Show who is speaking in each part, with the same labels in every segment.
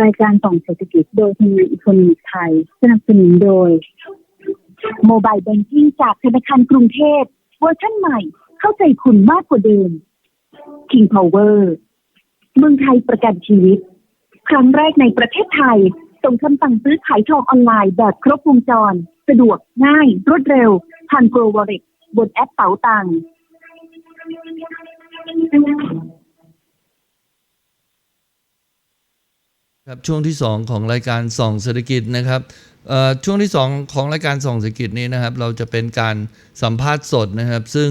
Speaker 1: รายการส่องเศรษฐกิจโดยธนาคารอีโคโนมิกไทย สนับสนุนโดย โมบายแบงกิ้งจากธนาคารกรุงเทพเวอร์ชันใหม่ เข้าใจคุณมากกว่าเดิม King Power เมืองไทยประกันชีวิต ครั้งแรกในประเทศไทย ส่งคำสั่งซื้อขายทองออนไลน์แบบครบวงจร สะดวกง่าย รวดเร็วผ่านโกลวอลเล็ตบนแอปเป๋าตังค์
Speaker 2: ครับช่วงที่ 2 ของรายการส่องเศรษฐกิจนะครับเอ่อช่วงที่ 2 ของรายการส่องเศรษฐกิจนี้นะครับ เราจะเป็นการสัมภาษณ์สดนะครับ ซึ่ง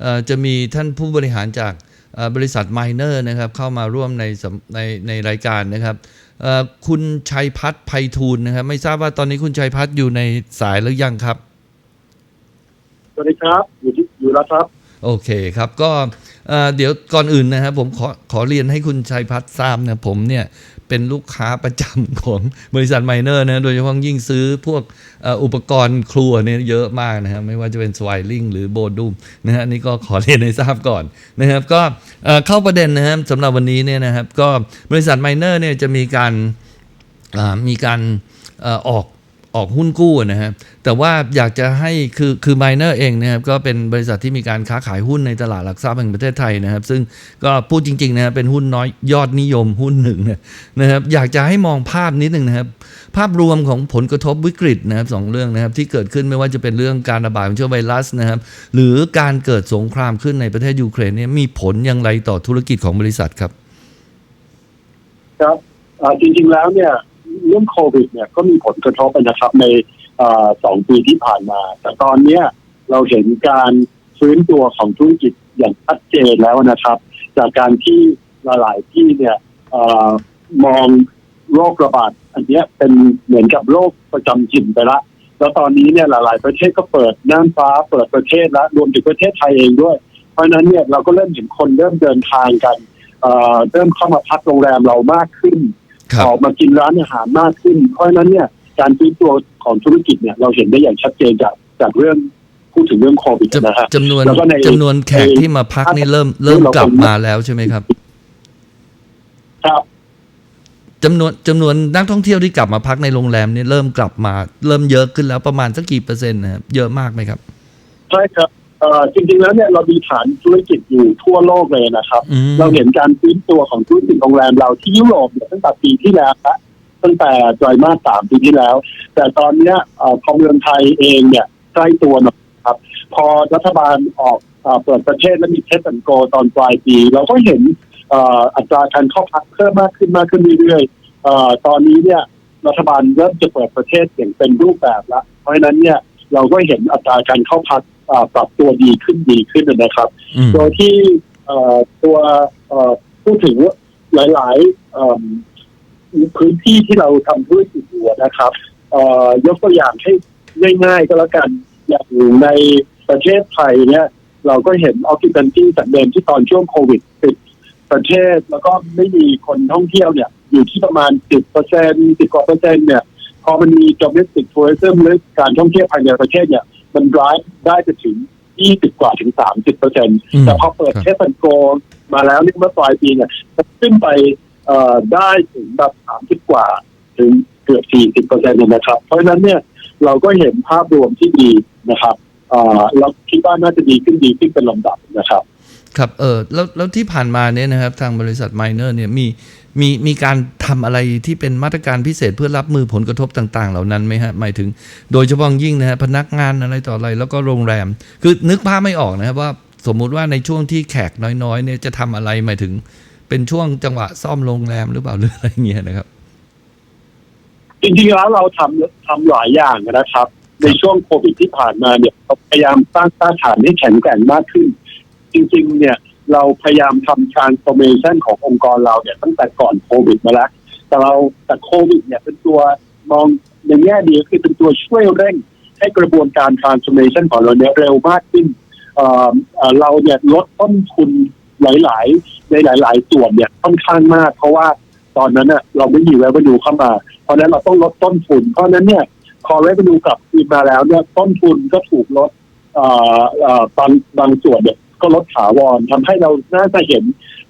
Speaker 2: เอ่อจะมีท่านผู้บริหารจากเอ่อบริษัทไมเนอร์นะครับเข้ามาร่วมในสำในในรายการนะครับเอ่อคุณชัยพัฒน์ไพฑูรย์นะครับ ไม่ทราบว่าตอนนี้คุณชัยพัฒน์อยู่ในสายหรือยังครับ
Speaker 3: สวัสดีครับอยู่ที่อยู่แล้วครับ
Speaker 2: โอเคครับก็เอ่อเดี๋ยวก่อนอื่นนะครับผมขอขอเรียนให้คุณชัยพัฒน์ทราบนะผมเนี่ย เป็นลูกค้าประจำของบริษัทไมเนอร์นะโดยเฉพาะยิ่งซื้อพวกอุปกรณ์ครัวเนี่ยเยอะมากนะครับไม่ว่าจะเป็นสไวลิงหรือโบดูมนะฮะนี่ก็ขอเรียนให้ทราบก่อนนะครับ ก็เข้าประเด็นนะครับสำหรับวันนี้เนี่ยนะครับ ก็บริษัทไมเนอร์เนี่ยจะมีการมีการออก ออกหุ้นกู้นะครับแต่ว่าอยากจะให้คือคือไมเนอร์เองนะครับก็เป็นบริษัทที่มีการค้าขายหุ้นในตลาดหลักทรัพย์แห่งประเทศไทยนะครับ ซึ่งก็พูดจริงๆนะครับเป็นหุ้นน้อยยอดนิยมหุ้นหนึ่งนะครับอยากจะให้มองภาพนิดหนึ่งนะครับภาพรวมของผลกระทบวิกฤตนะครับสองเรื่องนะครับที่เกิดขึ้นไม่ว่าจะเป็นเรื่องการระบาดของเชื้อไวรัสนะครับหรือการเกิดสงครามขึ้นในประเทศยูเครนเนี่ยมีผลอย่างไรต่อธุรกิจของบริษัทครับ
Speaker 3: ครับจริงๆแล้วเนี่ย เรื่องโควิดเนี่ยก็มีผลกระทบนะครับในอสองปีที่ผ่านมา แต่ตอนเนี้ยเราเห็นการฟื้นตัวของธุรกิจอย่างชัดเจนแล้วนะครับ จากการที่หลายๆที่เนี่ยอมองโรคระบาดอันนี้เป็นเหมือนกับโรคประจำถิ่นไปละ แล้วตอนนี้เนี่ยหลายๆ ประเทศก็เปิดน่านฟ้าเปิดประเทศแล้วรวมถึงประเทศไทยเองด้วย เพราะฉะนั้นเนี่ยเราก็เริ่มเห็นคนเริ่มเดินทางกันเเริ่มเข้ามาพักโรงแรมเรามากขึ้น ออกมากินร้านอาหารมากขึ้น เพราะฉะนั้นเนี่ยการฟื้นตัวของธุรกิจเนี่ยเราเห็นได้อย่างชัดเจนจากจากเรื่องพูดถึงเรื่องโควิด
Speaker 2: จำ
Speaker 3: นะฮะ
Speaker 2: จำนวน
Speaker 3: แล้วก็ใน
Speaker 2: จำนวนแขกที่มาพักนี่เริ่มเริ่มกลับมาแล้วใช่ไหมครับ
Speaker 3: ครับ
Speaker 2: จำนวนจำนวนนักท่องเที่ยวที่กลับมาพักในโรงแรมนี่เริ่มกลับมา เริ่มเยอะขึ้นแล้วประมาณสักกี่เปอร์เซ็นต์นะครับเยอะมากไหมครับ
Speaker 3: ใช่ครับ เอ่อจริงๆแล้วเนี่ยเรามีฐานธุรกิจอยู่ทั่วโลกเลยนะครับ
Speaker 2: อืม
Speaker 3: เราเห็นการฟื้นตัวของธุรกิจโรงแรมเราที่ยุโรปเนี่ยตั้งแต่ปีที่แล้วละตั้งแต่ไตรมาสสามปีที่แล้ว แต่ตอนเนี้ยเอ่อพอเมืองไทยเองเนี่ยใกล้ตัวหน่อยครับ พอรัฐบาลออกเอ่อเปิดประเทศและมีเทสแอนโกตอนปลายปี เราก็เห็นเอ่ออัตราการเข้าพักเพิ่มมากขึ้นมากขึ้นเรื่อยๆเอ่อตอนนี้เนี่ย รัฐบาลเริ่มจะเปิดประเทศอย่างเป็นรูปแบบแล้ว เพราะฉะนั้นเนี่ยเราก็เห็นอัตราการเข้าพักเอ่อ ปรับตัวดีขึ้นดีขึ้นนะครับ
Speaker 2: อืม
Speaker 3: โดยที่เอ่อตัวเอ่อพูดถึงหลายๆเอิ่มพื้นที่ที่เราทำธุรกิจอยู่นะครับเอ่อยกตัวอย่างให้ง่ายๆก็แล้วกันอย่างในประเทศไทยเนี่ยเราก็เห็นออ c ิ p น n ที่จากเดิมที่ตอนช่วงโควิดปิดประเทศแล้วก็ไม่มีคนท่องเที่ยวเนี่ย อยู่ที่ประมาณ10เปอร์เซ็นต์10กว่าเปอร์เซ็นต์เนี่ย พอมันมี domestic tourism หรือการท่องเที่ยวภายในประเทศเนี่ย มัน drive ได้ไปถึง 20 กว่าถึง 30เปอร์เซ็นต์
Speaker 2: อืม
Speaker 3: แต่พอเปิด
Speaker 2: ครับ
Speaker 3: เทสโกมาแล้วนี่เมื่อปลายปีเนี่ยขึ้นไปเอ่อได้ถึงแบบ 30 กว่า ถึงเกือบ 40เปอร์เซ็นต์นะครับ เพราะฉะนั้นเนี่ยเราก็เห็นภาพรวมที่ดีนะครับเอ่อเราคิดว่าน่าจะดีขึ้นดีขึ้นเป็นลำดับนะครับ
Speaker 2: ครับเออแล้วแล้วที่ผ่านมาเนี่ยนะครับ ทางบริษัทไมเนอร์เนี่ยมี มีมีการทำอะไรที่เป็นมาตรการพิเศษเพื่อรับมือผลกระทบต่าง ๆ เหล่านั้นไหมฮะหมายถึง โดยเฉพาะยิ่งนะฮะพนักงานอะไรต่ออะไรแล้วก็โรงแรม คือนึกภาพไม่ออกนะครับว่าสมมุติว่าในช่วงที่แขกน้อยๆเนี่ยจะทำอะไรหมายถึง เป็นช่วงจังหวะซ่อมโรงแรมหรือเปล่าหรืออะไรเงี้ยนะครับ
Speaker 3: จริงๆแล้วเราทำทำหลายอย่างนะครับ ในช่วงโควิดที่ผ่านมาเนี่ยเราพยายามสร้างสร้างฐานให้แข็งแกร่งมากขึ้น จริง ๆ เนี่ย เราพยายามทำ transformation ขององค์กรเราเนี่ยตั้งแต่ก่อนโควิดมาแล้ว แต่เราแต่โควิดเนี่ยเป็นตัวมองในแง่ดีก็คือเป็นตัวช่วยเร่งให้กระบวนการ transformation ของเราเนี่ยเร็วมากขึ้นเราเนี่ยลดต้นทุนหลาย ๆ ในหลาย ๆ ส่วนเนี่ยค่อนข้างมาก เพราะว่าตอนนั้นเน่ะเราไม่มี revenue เข้ามา เพราะนั้นเราต้องลดต้นทุน เพราะนั้นเนี่ยพอ revenue กลับคืนมาแล้วเนี่ยต้นทุนก็ถูกลดบางบางส่วนเนี่ย ก็ลดถาวรทำให้เราน่าจะเห็น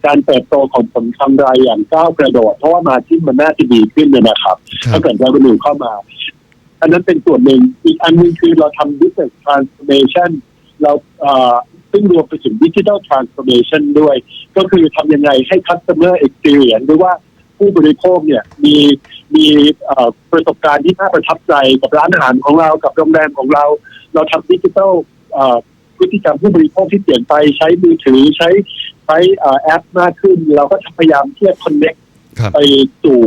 Speaker 3: การเติบโตของผลกำไรอย่างก้าวกระโดด เพราะว่ามาที่มันน่าจะดีขึ้นเนยนะครับ
Speaker 2: ครั
Speaker 3: ถ้า
Speaker 2: บ
Speaker 3: เกิด revenue เข้ามา อันนั้นเป็นส่วนหนึ่งอีกอันหนึงคือเราทำ business transformation เราเอ่อซึ่งรวมไปถึง digital transformation ด้วย ก็คือทำยังไงให้ customer experience หรือว่าผู้บริโภคเนี่ยมีมีเอ่อประสบการณ์ที่น่าประทับใจกับร้านอาหารของเรากับโรงแรมของเรา เราทำดิจิทัลเอ่อ พฤติกรรมผู้บริโภคที่เปลี่ยนไปใช้มือถือใช้ใช้เอ่อแอปมากขึ้น เราก็พยายามที่จะ connect
Speaker 2: ครับ
Speaker 3: ไปสู่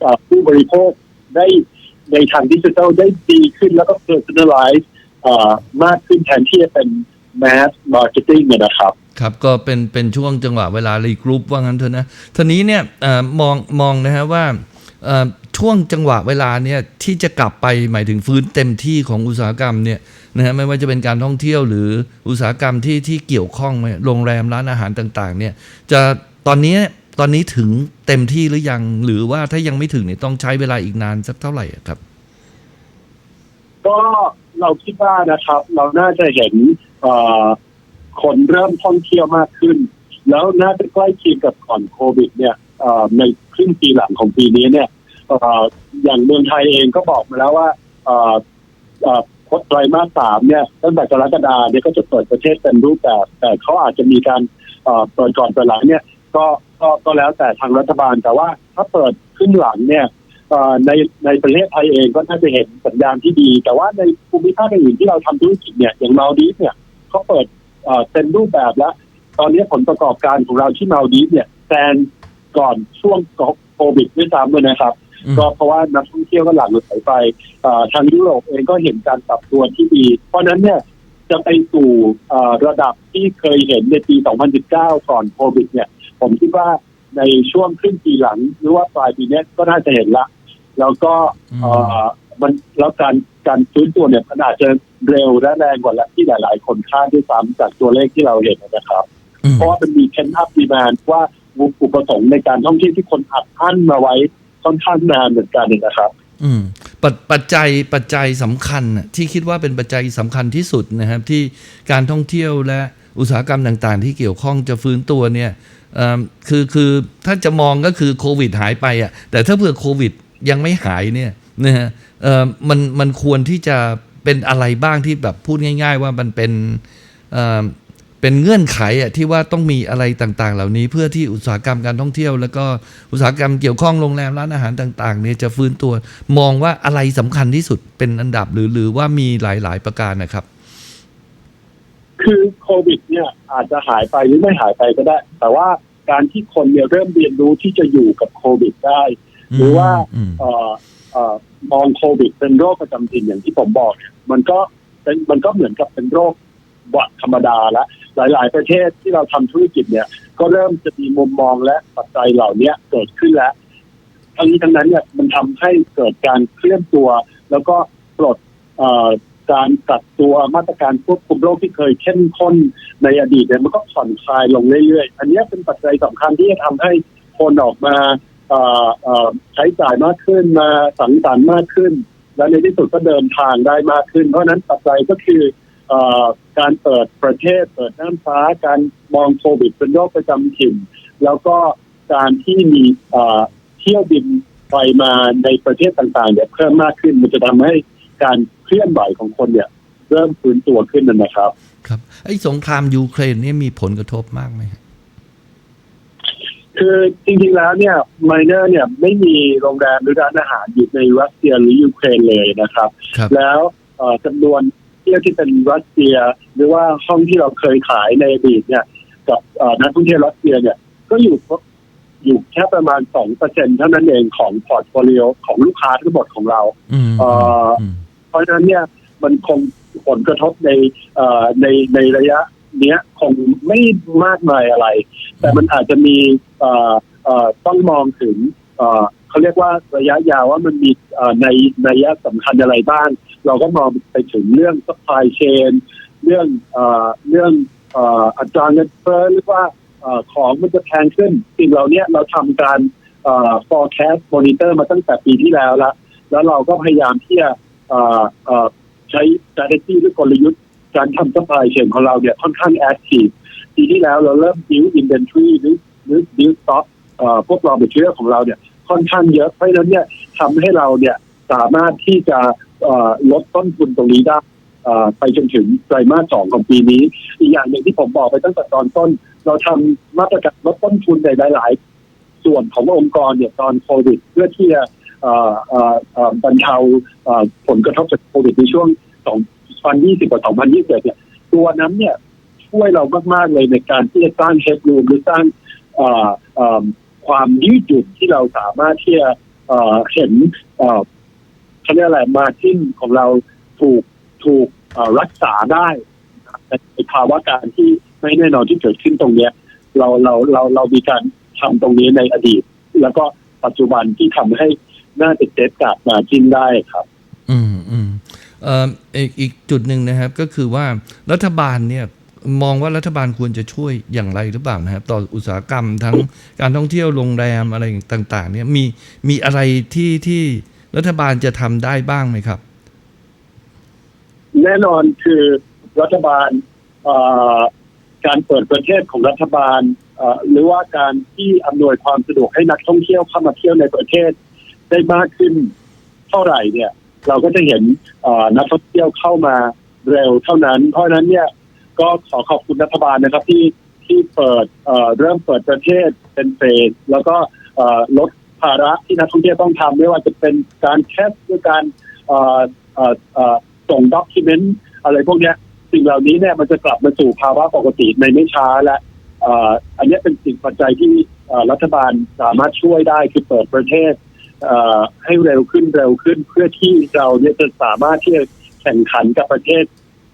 Speaker 3: เอ่อผู้บริโภคได้ในทางดิจิทัลได้ดีขึ้นแล้วก็ personalize เอ่อมากขึ้นแทนที่จะเป็น mass marketing เนี่ยนะครับ
Speaker 2: ครับ ก็เป็นเป็นช่วงจังหวะเวลารีกรุ๊ปว่างั้นเถอะนะทีนี้เนี่ยเออมองมองนะฮะว่าเอ่อช่วงจังหวะเวลาเนี่ยที่จะกลับไปหมายถึงฟื้นเต็มที่ของอุตสาหกรรมเนี่ย นะฮะไม่ว่าจะเป็นการท่องเที่ยวหรืออุตสาหกรรมที่ที่เกี่ยวข้องโรงแรมร้านอาหารต่างๆเนี่ยจะตอนนี้ตอนนี้ถึงเต็มที่หรือยัง หรือว่าถ้ายังไม่ถึงเนี่ยต้องใช้เวลาอีกนานสักเท่าไหร่อะครับ
Speaker 3: ก็เราคิดว่านะครับ เราน่าจะเห็นคนเริ่มท่องเที่ยวมากขึ้น แล้วน่าจะใกล้เคียงกับก่อนโควิด เนี่ยในครึ่งปีหลังของปีนี้เนี่ยอย่างเมืองไทยเองก็บอกมาแล้วว่า ดไตรมาสสามเนี่ยตั้งแต่กรกฎาเนี่ยก็จะเปิดประเทศเป็นรูปแบบ แต่เขาอาจจะมีการเปิดก่อนเปิดหลังเนี่ยก็ก็ก็แล้วแต่ทางรัฐบาลแต่ว่าถ้าเปิดขึ้นหลังเนี่ยในในประเทศไทยเองก็น่าจะเห็นสัญญาณที่ดี แต่ว่าในภูมิภาคอื่นที่เราทำธุรกิจเนี่ยอย่างมาดีฟเนี่ยเขาเปิดเอ่อเต็มรูปแบบแล้ว ตอนนี้ผลประกอบการของเราที่มาดีฟเนี่ยแซงก่อนช่วงโควิดด้วยซ้ำเลยนะครับ ก็เพราะว่านักท่องเที่ยวก็หลั่งไหลไปเอ่อทางยุโรปเองก็เห็นการปรับตัวที่ดี เพราะฉะนั้นเนี่ยจะไปสู่เอ่อระดับที่เคยเห็นในปี 2019 ก่อนโควิดเนี่ย ผมคิดว่าในช่วงครึ่งปีหลัง หรือว่าปลายปีเนี้ยก็น่าจะเห็นละ แล้วก็เอ่อมันแล้วการการฟื้นตัวเนี่ยมันอาจจะเร็วและแรงกว่าและที่หลาย ๆ คนคาดด้วยซ้ำจากตัวเลขที่เราเห็นนะครับ
Speaker 2: อืม
Speaker 3: เพราะว่ามันมีเ e นอัพดีมานว่าอุปสงค์ในการท่องเที่ยวที่คนอัดอั้นมาไว้ ค่อนข้างนานเหมือนกันนะครับ
Speaker 2: อืมปัจปัจจัยปัจจัยสำคัญที่คิดว่าเป็นปัจจัยสำคัญที่สุดนะครับ ที่การท่องเที่ยวและอุตสาหกรรมต่างๆ ที่เกี่ยวข้องจะฟื้นตัวเนี่ยเอิ่มคือคือถ้าจะมองก็คือโควิดหายไปอะแต่ถ้าเผื่อโควิดยังไม่หายเนี่ยนะฮะเอ่อมันมันควรที่จะเป็นอะไรบ้างที่แบบพูดง่าย ๆ ว่ามันเป็น เอ่อเป็นเงื่อนไขอะที่ว่าต้องมีอะไรต่างๆ เหล่านี้ เพื่อที่อุตสาหกรรมการท่องเที่ยว แล้วก็อุตสาหกรรมเกี่ยวข้องโรงแรมร้านอาหารต่างๆเนี่ยจะฟื้นตัวมองว่าอะไรสำคัญที่สุดเป็นอันดับหรือหรือว่ามีหลายๆประการนะครับ
Speaker 3: คือโควิด เนี่ยอาจจะหายไปหรือไม่หายไปก็ได้ แต่ว่าการที่คนเนี่ยเริ่มเรียนรู้ที่จะอยู่กับโควิดได้ หรือว่า
Speaker 2: อืม
Speaker 3: เอ่อเอ่อมองโควิด เป็นโรคประจำถิ่นอย่างที่ผมบอกเนี่ยมันก็เป็นมันก็เหมือนกับเป็นโรค หวัดธรรมดาแล้วหลาย ๆ ประเทศที่เราทำธุรกิจเนี่ย ก็เริ่มจะมีมุมมองและปัจจัยเหล่านี้เกิดขึ้นแล้ว ทั้งนี้ทั้งนั้นเนี่ยมันทำให้เกิดการเคลื่อนตัว แล้วก็ปลดการกักตัวมาตรการควบคุมโรคที่เคยเข้มข้นในอดีตเนี่ยมันก็ผ่อนคลายลงเรื่อย ๆ อันนี้เป็นปัจจัยสำคัญที่จะทำให้คนออกมาใช้จ่ายมากขึ้นมาสังสรรค์มากขึ้น และในที่สุดก็เดินทางได้มากขึ้น เพราะนั้นปัจจัยก็คือ การเปิดประเทศเปิดน้ำฟ้า การมองโควิดเป็นโรคประจำถิ่น แล้วก็การที่มีเอ่อเที่ยวบินไปมาในประเทศต่างๆเนี่ยเพิ่มมากขึ้นมันจะทำให้การเคลื่อนไหวของคนเนี่ย เริ่มฟื้นตัวขึ้นนะครับ
Speaker 2: ครับไอ้สงครามยูเครนเนี่ยมีผลกระทบมากไหมฮะ
Speaker 3: คือจริงๆแล้วเนี่ยไมเนอร์เนี่ยไม่มีโรงแรมหรือร้านอาหารอยู่ในรัสเซียหรือยูเครนเลยนะครับ
Speaker 2: ครับ
Speaker 3: แล้วเอ่อจำนวน เที่ยวที่เป็นรัสเซีย หรือว่าห้องที่เราเคยขายในอดีตเนี่ย กับเอ่อนักท่องเที่ยวรัสเซียเนี่ยก็อยู่อยู่แค่ประมาณสองเปอร์เซ็นเท่านั้นเองของพอร์ตโฟลิโอของลูกค้าทั้งหมดของเรา
Speaker 2: อืม
Speaker 3: เอ่อ
Speaker 2: ม
Speaker 3: เพราะฉะนั้นเนี่ยมันคงผลกระทบในเอ่อในในระยะเนี้ยคงไม่มากมายอะไร แต่มันอาจจะมีเอ่อเอ่อต้องมองถึง เขาเรียกว่าระยะยาวว่ามันมีในในระยะสำคัญอะไรบ้าง เราก็มองไปถึงเรื่อง supply chain เรื่องเรื่องอัตราเงินเฟ้อหรือว่าของมันจะแพงขึ้นสิ่งเหล่านี้เราทำการ forecast monitor มาตั้งแต่ปีที่แล้วล้วแล้วเราก็พยายามที่จะใช้ strategy หรือกลยุทธ์การทำ supply chain ของเราเนี่ยค่อนข้าง active ปีที่แล้วเราเริ่ม build inventory หรือหรือ build stock พวก raw material ของเราเนี่ย ค่อนข้างเยอะ เพราะฉะนั้นเนี่ยทำให้เราเนี่ยสามารถที่จะลดต้นทุนตรงนี้ได้ไปจนถึงไตรมาสสองของปีนี้ อีกอย่างหนึ่งที่ผมบอกไปตั้งแต่ตอนต้น เราทำมาตรการลดต้นทุนในหลาย ๆ ส่วนขององค์กรเนี่ยตอนโควิด เพื่อที่จะบรรเทาผลกระทบจากโควิดในช่วง 2020กับ2021เนี่ยตัวนั้นเนี่ยช่วยเรามาก ๆ เลยในการที่จะสร้างเฮดรูมหรือสร้าง ความยืดหยุ่นที่เราสามารถที่จะเห็นเอ่อเขาเรียกอะไรมาจิ้นของเราถูกถูกรักษาได้ในภาวะการที่ไม่แน่นอนที่เกิดขึ้นตรงเนี้ย เราเราเราเรามีการทำตรงนี้ในอดีต แล้วก็ปัจจุบันที่ทำให้น่าติดเด็ดกลับมาจิ้นได้ครับ
Speaker 2: อืมอืมเอ่ออีกอีกจุดหนึ่งนะครับก็คือว่ารัฐบาลเนี่ย มองว่ารัฐบาลควรจะช่วยอย่างไรหรือเปล่านะครับ ต่ออุตสาหกรรมทั้งการท่องเที่ยวโรงแรมอะไรต่างๆ เนี่ยมีมีอะไรที่ที่รัฐบาลจะทำได้บ้างไหมครับ
Speaker 3: แน่นอนคือรัฐบาลการเปิดประเทศของรัฐบาลหรือว่าการที่อำนวยความสะดวกให้นักท่องเที่ยวเข้ามาเที่ยวในประเทศ ได้มากขึ้นเท่าไหร่เนี่ย เราก็จะเห็นนักท่องเที่ยวเข้ามาเร็วเท่านั้น เพราะนั้นเนี่ย ก็ขอขอบคุณรัฐบาลนะครับที่ที่เปิดเอ่อเริ่มเปิดประเทศเป็นเฟสแล้วก็เอ่อลดภาระที่นักท่องเที่ยวต้องทำไม่ว่าจะเป็นการแคสด้วยการเอ่อเอ่อเอ่อส่งด็อกิเมนต์อะไรพวกเนี้ยสิ่งเหล่านี้เนี่ยมันจะกลับมาสู่ภาวะปกติในไม่ช้าและเอ่ออันนี้เป็นสิ่งปัจจัยที่เอ่อรัฐบาลสามารถช่วยได้คือเปิดประเทศเอ่อให้เร็วขึ้นเร็วขึ้นเพื่อที่เราเนี่ยจะสามารถที่จะแข่งขันกับประเทศ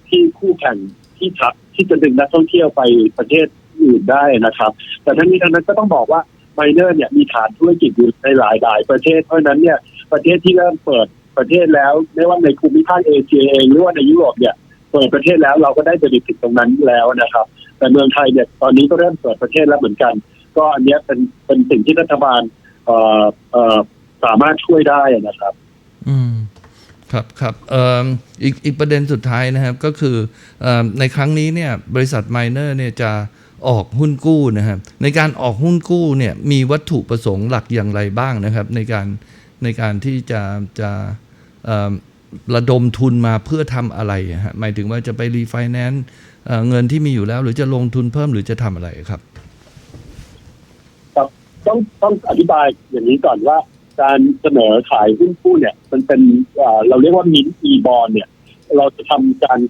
Speaker 3: ที่คู่แข่ง ที่ทับที่จะดึงนักท่องเที่ยวไปประเทศอื่นได้นะครับ แต่ทั้งนี้ทั้งนั้นก็ต้องบอกว่าไมเนอร์เนี่ยมีฐานธุรกิจอยู่ในหลายหลายประเทศ เพราะฉะนั้นเนี่ยประเทศที่เริ่มเปิดประเทศแล้วไม่ว่าในภูมิภาคเอเชียเองหรือว่าในยุโรปเนี่ยเปิดประเทศแล้วเราก็ได้เบนิฟิตตรงนั้นแล้วนะครับ แต่เมืองไทยเนี่ยตอนนี้ก็เริ่มเปิดประเทศแล้วเหมือนกัน ก็อันนี้เป็นเป็นสิ่งที่รัฐบาลเอ่อเอ่อสามารถช่วยได้นะครับ
Speaker 2: อืม ครับครับอ,อีกอีกประเด็นสุดท้ายนะครับก็คืออในครั้งนี้เนี่ยบริษัทไมเนอร์เนี่ยจะออกหุ้นกู้นะครับในการออกหุ้นกู้เนี่ยมีวัตถุประสงค์หลักอย่างไรบ้างนะครับ ในการในการที่จะจะระดมทุนมาเพื่อทำอะไรฮะหมายถึงว่าจะไปรีไฟแนนซ์เงินที่มีอยู่แล้ว หรือจะลงทุนเพิ่มหรือจะทำอะไรครับ
Speaker 3: ครับต้องต้องอธิบายอย่างนี้ก่อนว่า การเสนอขายหุ้นกู้เนี่ย มันเป็นเราเรียกว่ามินอีบอลเนี่ย เราจะทำการ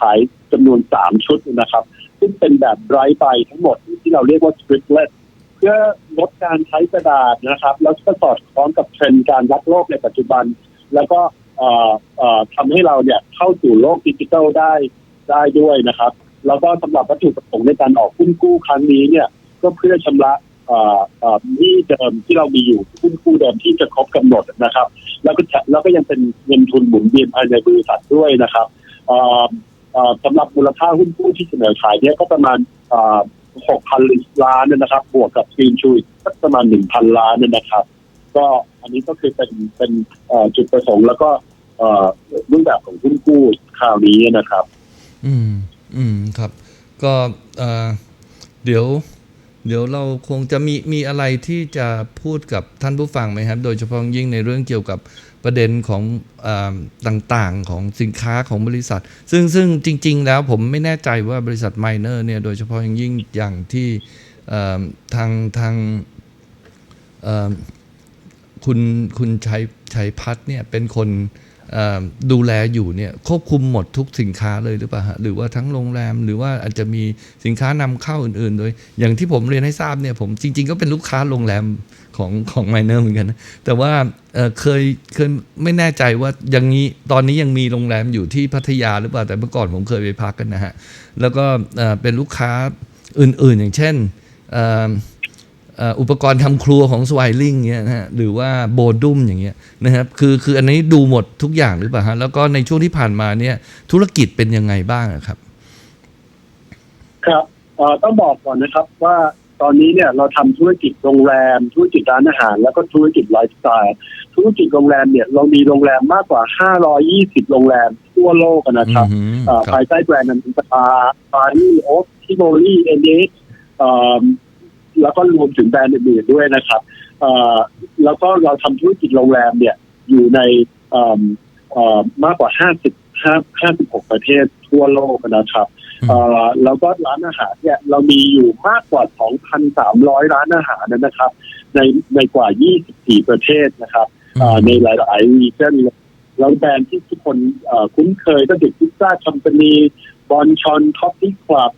Speaker 3: ขายจำนวนสามชุดนะครับ ซึ่งเป็นแบบไร้ใบทั้งหมดที่เราเรียกว่าส r ริปเล t เพื่อลดการใช้กระดาษนะครับ แล้วก็สอดคล้องกับเทรนด์การรักโลกในปัจจุบัน แล้วก็เอ่อเอ่อทำให้เราเนี่ยเข้าสู่โลกดิจิทัลได้ได้ด้วยนะครับ แล้วก็สำหรับวัตถุประสงค์ในการออกหุ้นกู้ครั้งนี้เนี่ย ก็เพื่อชำระ นี้เดิมที่เรามีอยู่หุ้นกู้เดิมที่จะครบกำหนดนะครับ แล้วก็แล้วก็ยังเป็นเงินทุนหมุนเวียนภายในบริษัทด้วยนะครับอ่อเอ่อสำหรับมูลค่าหุ้นกู้ที่เสนอขายเนี่ยก็ประมาณหกพันล้านนะครับ บวกกับซีนชูอีกสักประมาณหนึ่งพันล้านเนี่ยนะครับ ก็อันนี้ก็คือเป็นเป็นอ่อจุดประสงค์แล้วก็อ่อรูปแบบของหุ้นกู้คราวนี้นะครับ
Speaker 2: อืม อืม ครับ ก็อ่อเดี๋ยว เดี๋ยวเราคงจะมีมีอะไรที่จะพูดกับท่านผู้ฟังไหมครับ โดยเฉพาะยิ่งในเรื่องเกี่ยวกับประเด็นของอต่างๆของสินค้าของบริษัท ซึ่งซึ่งจริง ๆ แล้วผมไม่แน่ใจว่าบริษัทไมเนอร์เนี่ยโดยเฉพาะอย่างยิ่งอย่างที่ทางทางคุณคุณชัยชัยพัฒน์เนี่ยเป็นคนเดูแลอยู่เนี่ยควบคุมหมดทุกสินค้าเลยหรือเปล่าฮะหรือว่าทั้งโรงแรมหรือว่าอาจจะมีสินค้านำเข้าอื่นๆ โดย อย่างที่ผมเรียนให้ทราบเนี่ยผมจริง ๆ ก็เป็นลูกค้าโรงแรมของของไมเนอร์เหมือนกันนะแต่ว่าเเคยเคยไม่แน่ใจว่ายังนี้ตอนนี้ยังมีโรงแรมอยู่ที่พัทยาหรือเปล่าแต่เมื่อก่อนผมเคยไปพักกันนะฮะแล้วก็เอ่อเป็นลูกค้าอื่นๆ อย่างเช่น อ่อเอ่ออุปกรณ์ทำครัวของสไวลิงเนี่ยนะฮะหรือว่าโบดุมอย่างเงี้ยนะครับคือคืออันนี้ดูหมดทุกอย่างหรือเปล่าฮะแล้วก็ในช่วงที่ผ่านมาเนี่ยธุรกิจเป็นยังไงบ้างอะครับ
Speaker 3: ครับเอ่อต้องบอกก่อนนะครับว่าตอนนี้เนี่ยเราทำธุรกิจโรงแรม ธุรกิจร้านอาหาร แล้วก็ธุรกิจไลฟ์สไตล์ธุรกิจโรงแรมเนี่ยเรามีโรงแรมมากกว่า 520 โรงแรมทั่วโลกนะครับ
Speaker 2: อืม
Speaker 3: เอ่อ
Speaker 2: ครับ
Speaker 3: ภายใต้แบรนด์นันตาปารีโอ๊กทิโมลีเอเนส แล้วก็รวมถึงแบรนด์อื่นๆด้วยนะครับเอ่อแล้วก็เราทำธุรกิจโรงแรมเนี่ยอยู่ในเอิ่มเอ่อมากกว่า 50 56 ประเทศทั่วโลกนะครับเอ่อแล้วก็ร้านอาหารเนี่ยเรามีอยู่มากกว่า 2,300 ร้านอาหารนะครับ ในในกว่า 24 ประเทศนะครับเอ่อในหลายๆรีเจนแล้วแบรนด์ที่ทุกคนเอ่อคุ้นเคยก็เด็กพิซซ่าคัมปานีบอนชอนคอฟฟี่คลับ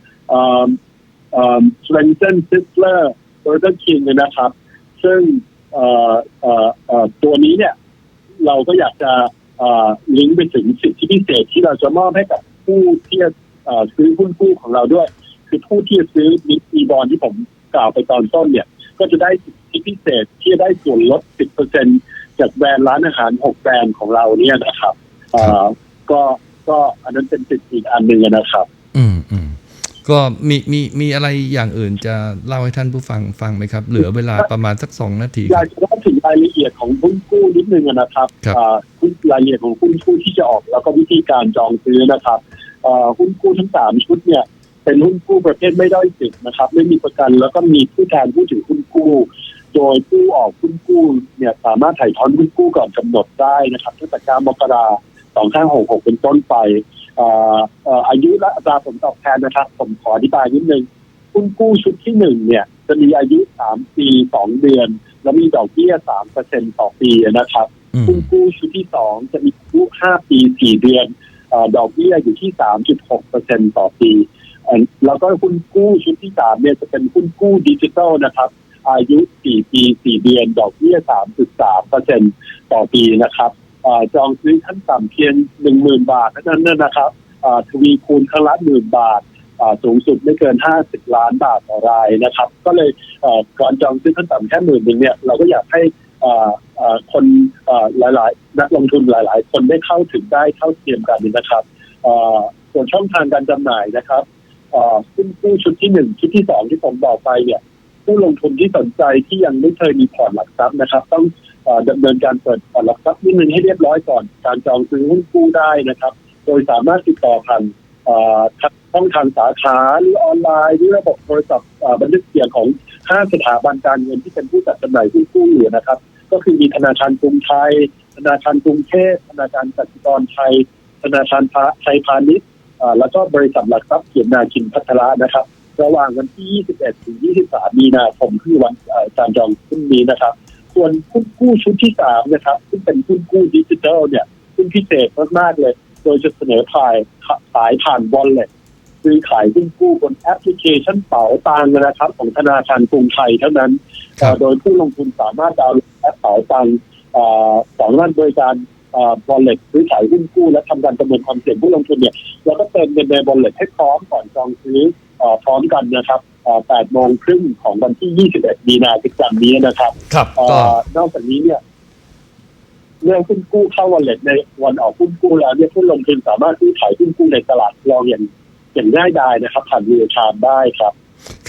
Speaker 3: สเวนเซนซิสเลอร์เบอร์เกอร์คิงนะครับ ซึ่งเอ่อเอ่อเอ่อตัวนี้เนี่ย เราก็อยากจะเอ่อลิงก์ไปถึงสิทธิพิเศษที่เราจะมอบให้กับผู้ที่จะเอ่อซื้อหุ้นกู้ของเราด้วย คือผู้ที่จะซื้อมิอีบอลที่ผมกล่าวไปตอนต้นเนี่ย ก็จะได้สิทธิพิเศษที่จะได้ส่วนลด 10%จากแบรนด์ร้านอาหาร 6 แบรนด์ของเราเนี่ยนะครับเอ่อก็ก็อันนั้นเป็นสิทธิอีกอันหนึ่งนะครับ
Speaker 2: อืมอืม ก็มีมีมีอะไรอย่างอื่นจะเล่าให้ท่านผู้ฟังฟังไหมครับ เหลือเวลาประมาณสักสองนาที
Speaker 3: อ
Speaker 2: ค
Speaker 3: ยา
Speaker 2: รั
Speaker 3: ก
Speaker 2: บ
Speaker 3: จะเล่าถึงรายละเอียดของหุ้นกู้นิดนึงนะครับ
Speaker 2: ครับ
Speaker 3: อ่าหุ้นรายละเอียดของหุ้นกู้ที่จะออกแล้วก็วิธีการจองซื้อนะครับอ่าหุ้นกู้ทั้งสามชุดเนี่ย เป็นหุ้นกู้ประเภทไม่ด้อยสิทธิ์นะครับ ไม่มีประกันแล้วก็มีผู้แทนผู้ถือหุ้นกู้ โดยผู้ออกหุ้นกู้เนี่ยสามารถถ่ายถอนหุ้นกู้ก่อนกำหนดได้นะครับตั้งแต่9มกราคม2566 เป็นต้นไป อ่าอ่าอายุและอัตราผลตอบแทนนะครับ ผมขออธิบายนิดนึงหุ้นกู้ชุดที่หนึ่งเนี่ย จะมีอายุ3ปี2เดือน แล้วมีดอกเบี้ย3%ต่อปีนะครับ
Speaker 2: อืม
Speaker 3: หุ้นกู้ชุดที่สองจะมีอายุ5ปี4เดือนเออดอกเบี้ยอยู่ที่3.6%ต่อปีเอ่อแล้วก็หุ้นกู้ชุดที่สามเนี่ยจะเป็นหุ้นกู้ดิจิทัลนะครับ อายุ4ปี4เดือน ดอกเบี้ย3.3%ต่อปีนะครับเอ่อ จองซื้อขั้นต่ำเพียง10,000บาทเท่านั้นนะครับทวีคูณครั้งละหมื่นบาทสูงสุดไม่เกิน 50 ล้านบาทต่อรายนะครับ ก็เลยเอ่อก่อนจองซื้อขั้นต่ำแค่หมื่นหนึ่งเนี่ยเราก็อยากให้คนหลายๆ นักลงทุนหลาย ๆ คนได้เข้าถึงได้เท่าเทียมกันนะครับส่วนช่องทางการจำหน่ายนะครับเอ่อหุ้นกู้ชุดที่หนึ่งชุดที่สองที่ผมบอกไปเนี่ย ผู้ลงทุนที่สนใจที่ยังไม่เคยมีพอร์ตหลักทรัพย์นะครับ ต้อง ดำเนินการเปิดพอร์ตหลักทรัพย์นิดนึงให้เรียบร้อยก่อน การจองซื้อหุ้นกู้ได้นะครับ โดยสามารถติดต่อผ่านท่องทางสาขาหรือออนไลน์หรือระบบโทรศัพท์บันทึกเสียงของห้าสถาบันการเงินที่เป็นผู้จัดจำหน่ายหุ้นกู้อยู่นะครับ ก็คือมีธนาคารกรุงไทย ธนาคารกรุงเทพธนาคารกสิกรไทย ธนาคารพาไทยพาณิชย์แล้วก็บริษัทหลักทรัพย์เขียนนาคินพัฒระนะครับ ระหว่างวันที่ 21 ถึง 23 มีนาคมคือวันการจองหุ้นนี้นะครับ ส่วนหุ้นกู้ชุดที่3นะครับซึ่งเป็นหุ้นกู้ดิจิทัลเนี่ยซึ่งพิเศษมากๆเลย โดยจะเสนอขายขายผ่านวอลเล็ตซื้อขายหุ้นกู้บนแอปพลิเคชันเป๋าตังค์นะครับ ของธนาคารกรุงไทยเท่านั้น
Speaker 2: ครับ
Speaker 3: เอ่อโดยผู้ลงทุนสามารถดาวน์โหลดแอปเป๋าตังค์เอ่อสองด้านบริการวอลเล็ตซื้อขายหุ้นกู้และทำการประเมินความเสี่ยงผู้ลงทุนเนี่ยแล้วก็เติมเงินในวอลเล็ตให้พร้อมก่อนจองซื้อเอ่อ พร้อมกันนะครับเอ่อ8โมงครึ่งของวันที่ 21 มีนาคมจันทร์นี้นะครับ
Speaker 2: ครับ
Speaker 3: เอ่
Speaker 2: ก็
Speaker 3: อนอกจากนี้เนี่ยเรื่องหุ้นกู้เข้าวอลเล็ตในวันออกหุ้นกู้แล้วเนี่ยผู้ลงทุนสามารถซื้อขายหุ้นกู้ในตลาดรองอย่างอย่างง่ายดายนะครับผ่านเรียลไทม์ได้ครับ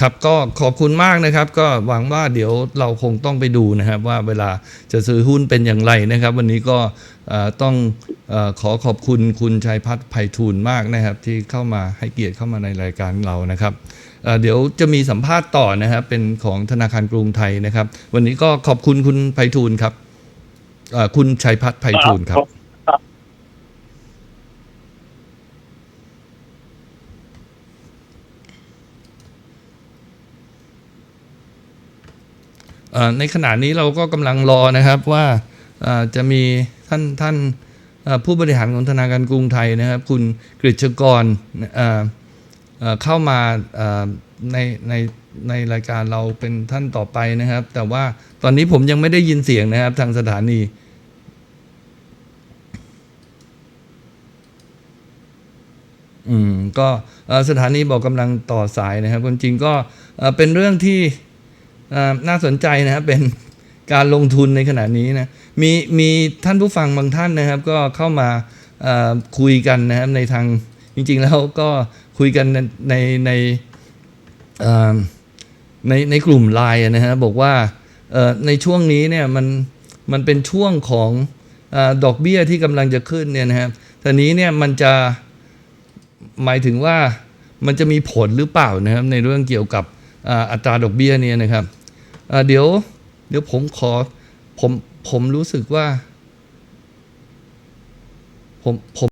Speaker 2: ครับก็ขอบคุณมากนะครับ ก็หวังว่าเดี๋ยวเราคงต้องไปดูนะครับ ว่าเวลาจะซื้อหุ้นเป็นอย่างไรนะครับ วันนี้ก็ต้องอขอขอบคุณคุณชัยพัฒน์ไพฑูรย์มากนะครับ ที่เข้ามาให้เกียรติเข้ามาในรายการเรานะครับเเดี๋ยวจะมีสัมภาษณ์ต่อนะครับ เป็นของธนาคารกรุงไทยนะครับ วันนี้ก็ขอบคุณคุณไพฑูรย์ครับคุณชัยพัฒน์ไพฑูรย์ครับ ในขณะนี้เราก็กำลังรอนะครับว่าจะมีท่านท่านผู้บริหารของธนาคารกรุงไทยนะครับ คุณกฤษกรเเข้ามาในในในรายการเราเป็นท่านต่อไปนะครับ แต่ว่าตอนนี้ผมยังไม่ได้ยินเสียงนะครับทางสถานีอืมก็สถานีบอกกำลังต่อสายนะครับความจริงก็เป็นเรื่องที่ น่าสนใจนะครับเป็นการลงทุนในขณะนี้นะมีมีท่านผู้ฟังบางท่านนะครับ ก็เข้ามาคุยกันนะครับในทางจริง ๆ แล้วก็คุยกันในในในในในกลุ่มไลน์นะฮะบอกว่าในช่วงนี้เนี่ยมันมันเป็นช่วงของอดอกเบี้ยที่กำลังจะขึ้นเนี่ยนะฮะทีนี้เนี่ยมันจะหมายถึงว่ามันจะมีผลหรือเปล่านะครับในเรื่องเกี่ยวกับอัตราดอกเบี้ยเนี่ยนะครับ เดี๋ยว เดี๋ยวผมขอ ผม ผมรู้สึกว่า ผม ผม